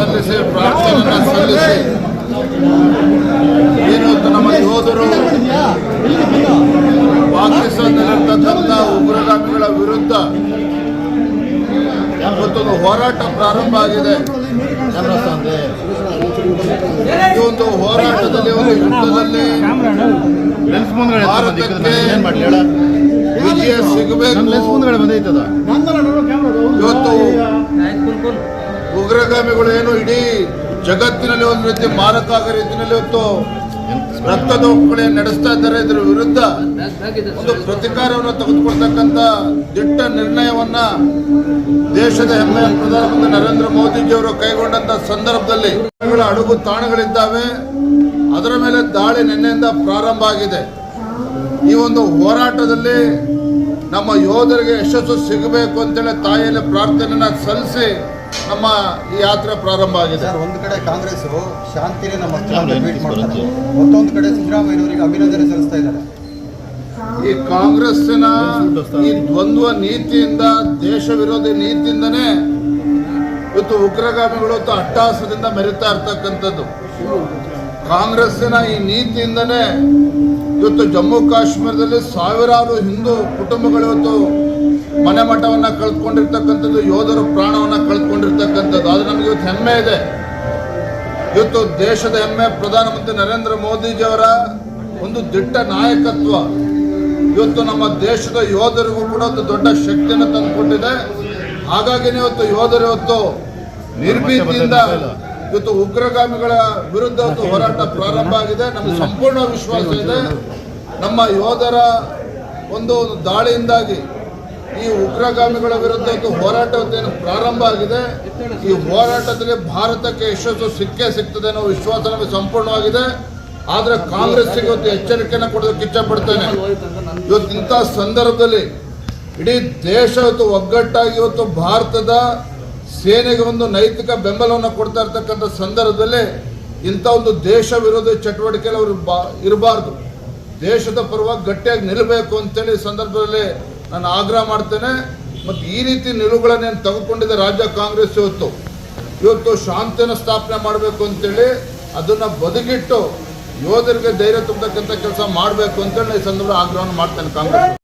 ಸಲ್ಲಿಸಿ ಪ್ರಾರ್ಥನೆಯನ್ನು ಸಲ್ಲಿಸಿ. ಏನು ನಮ್ಮ ಯೋಧರು ಪಾಕಿಸ್ತಾನದಲ್ಲಿರ್ತಕ್ಕಂಥ ಉಗ್ರಗಾಮಿಗಳ ವಿರುದ್ಧ ಇವತ್ತೊಂದು ಹೋರಾಟ ಪ್ರಾರಂಭ ಆಗಿದೆ. ಈ ಒಂದು ಹೋರಾಟದಲ್ಲಿ ಒಂದು ಯುದ್ಧದಲ್ಲಿ ಭಾರತಕ್ಕೆ ವಿಜಯ ಸಿಗಬೇಕು. ಇವತ್ತು ಉಗ್ರಗಾಮಿಗಳು ಏನು ಇಡೀ ಜಗತ್ತಿನಲ್ಲಿ ಒಂದು ರೀತಿ ಮಾರಕ ಆಗೋ ರೀತಿಯಲ್ಲಿ ಇವತ್ತು ರಕ್ತದೋಪುಗಳೇ ನಡೆಸ್ತಾ ಇದ್ದಾರೆ. ಇದರ ವಿರುದ್ಧ ಒಂದು ಪ್ರತಿಕಾರವನ್ನು ತೆಗೆದುಕೊಳ್ತಕ್ಕಂಥ ದಿಟ್ಟ ನಿರ್ಣಯವನ್ನ ದೇಶದ ಹೆಮ್ಮೆಯ ಪ್ರಧಾನಮಂತ್ರಿ ನರೇಂದ್ರ ಮೋದಿಜಿಯವರು ಕೈಗೊಂಡಂತ ಸಂದರ್ಭದಲ್ಲಿ ಅಡುಗು ತಾಣಗಳಿದ್ದಾವೆ. ಅದರ ಮೇಲೆ ದಾಳಿ ನಿನ್ನೆಯಿಂದ ಪ್ರಾರಂಭ ಆಗಿದೆ. ಈ ಒಂದು ಹೋರಾಟದಲ್ಲಿ ನಮ್ಮ ಯೋಧರಿಗೆ ಯಶಸ್ಸು ಸಿಗಬೇಕು ಅಂತೇಳಿ ತಾಯಿಯಲ್ಲಿ ಪ್ರಾರ್ಥನೆಯನ್ನ ಸಲ್ಲಿಸಿ ನಮ್ಮ ಈ ಯಾತ್ರೆ ಪ್ರಾರಂಭ ಆಗಿದೆ. ಸರ್ ಒಂದು ಕಡೆ ಕಾಂಗ್ರೆಸ್ ಶಾಂತಿನೇ ನಮ್ಮ ಮಾಡ್ತಾರೆ. ಮತ್ತೊಂದು ಕಡೆ ಸಿದ್ದರಾಮಯ್ಯನವರಿಗೆ ಅಭಿನಂದನೆ ಸಲ್ಲಿಸ್ತಾ ಇದ್ದಾರೆ. ಈ ಕಾಂಗ್ರೆಸ್ಸಿನ ಈ ದ್ವಂದ್ವ ನೀತಿಯಿಂದ ದೇಶ ವಿರೋಧಿ ನೀತಿಯಿಂದನೇ ಇವತ್ತು ಉಗ್ರಗಾಮಿಗಳು ಇವತ್ತು ಅಟ್ಟಹಾಸದಿಂದ ಮೆರಿತಾ ಇರ್ತಕ್ಕಂಥದ್ದು. ಕಾಂಗ್ರೆಸ್ಸಿನ ಈ ನೀತಿಯಿಂದನೇ ಇವತ್ತು ಜಮ್ಮು ಕಾಶ್ಮೀರದಲ್ಲಿ ಸಾವಿರಾರು ಹಿಂದೂ ಕುಟುಂಬಗಳು ಇವತ್ತು ಮನೆ ಮಠವನ್ನ ಕಳ್ಕೊಂಡಿರ್ತಕ್ಕಂಥದ್ದು ಯೋಧರು ಪ್ರಾಣವನ್ನ ಕಳ್ಕೊಂಡಿರ್ತಕ್ಕಂಥದ್ದು. ಅದು ನಮಗೆ ಇವತ್ತು ಹೆಮ್ಮೆ ಇದೆ. ಇವತ್ತು ದೇಶದ ಹೆಮ್ಮೆ ಪ್ರಧಾನಮಂತ್ರಿ ನರೇಂದ್ರ ಮೋದಿಜಿಯವರ ಒಂದು ದಿಟ್ಟ ನಾಯಕತ್ವ. ಇವತ್ತು ನಮ್ಮ ದೇಶದ ಯೋಧರಿಗೂ ಕೂಡ ಒಂದು ದೊಡ್ಡ ಶಕ್ತಿಯನ್ನು ತಂದುಕೊಟ್ಟಿದೆ. ಹಾಗಾಗಿನೇ ಇವತ್ತು ಯೋಧರು ಇವತ್ತು ನಿರ್ಭೀತಿಯಿಂದ ಇವತ್ತು ಉಗ್ರಗಾಮಿಗಳ ವಿರುದ್ಧ ಒಂದು ಹೋರಾಟ ಪ್ರಾರಂಭ ಆಗಿದೆ. ನಮಗೆ ಸಂಪೂರ್ಣ ವಿಶ್ವಾಸ ಇದೆ. ನಮ್ಮ ಯೋಧರ ಒಂದು ದಾಳಿಯಿಂದಾಗಿ ಈ ಉಗ್ರಗಾಮಿಗಳ ವಿರುದ್ಧ ಒಂದು ಹೋರಾಟ ಪ್ರಾರಂಭ ಆಗಿದೆ. ಈ ಹೋರಾಟದಲ್ಲಿ ಭಾರತಕ್ಕೆ ಯಶಸ್ಸು ಸಿಕ್ಕೇ ಸಿಗ್ತದೆ ಅನ್ನೋ ವಿಶ್ವಾಸ ನಮಗೆ ಸಂಪೂರ್ಣವಾಗಿದೆ. ಆದ್ರೆ ಕಾಂಗ್ರೆಸ್ಗೆ ಇವತ್ತು ಎಚ್ಚರಿಕೆಯನ್ನು ಕೊಡೋದಕ್ಕೆ ಇಚ್ಛಪಡ್ತೇನೆ. ಇವತ್ತು ಇಂಥ ಸಂದರ್ಭದಲ್ಲಿ ಇಡೀ ದೇಶ ಇವತ್ತು ಒಗ್ಗಟ್ಟಾಗಿ ಇವತ್ತು ಭಾರತದ ಸೇನೆಗೆ ಒಂದು ನೈತಿಕ ಬೆಂಬಲವನ್ನು ಕೊಡ್ತಾ ಇರ್ತಕ್ಕಂಥ ಸಂದರ್ಭದಲ್ಲೇ ಇಂಥ ಒಂದು ದೇಶ ವಿರೋಧಿ ಚಟುವಟಿಕೆಯಲ್ಲಿ ಅವರು ಬಾ ಇರಬಾರ್ದು. ದೇಶದ ಪರವಾಗಿ ಗಟ್ಟಿಯಾಗಿ ನಿಲ್ಲಬೇಕು ಅಂತೇಳಿ ಸಂದರ್ಭದಲ್ಲಿ ನಾನು ಆಗ್ರಹ ಮಾಡ್ತೇನೆ. ಮತ್ತು ಈ ರೀತಿ ನಿಲುವುಗಳನ್ನೇನು ತೆಗೆದುಕೊಂಡಿದೆ ರಾಜ್ಯ ಕಾಂಗ್ರೆಸ್ ಇವತ್ತು? ಇವತ್ತು ಶಾಂತಿನ ಸ್ಥಾಪನೆ ಮಾಡಬೇಕು ಅಂತೇಳಿ ಅದನ್ನು ಬದುಕಿಟ್ಟು ಯೋಧರಿಗೆ ಧೈರ್ಯ ತುಂಬತಕ್ಕಂಥ ಕೆಲಸ ಮಾಡಬೇಕು ಅಂತೇಳಿ ಈ ಸಂದರ್ಭ ಆಗ್ರಹವನ್ನು ಮಾಡ್ತೇನೆ ಕಾಂಗ್ರೆಸ್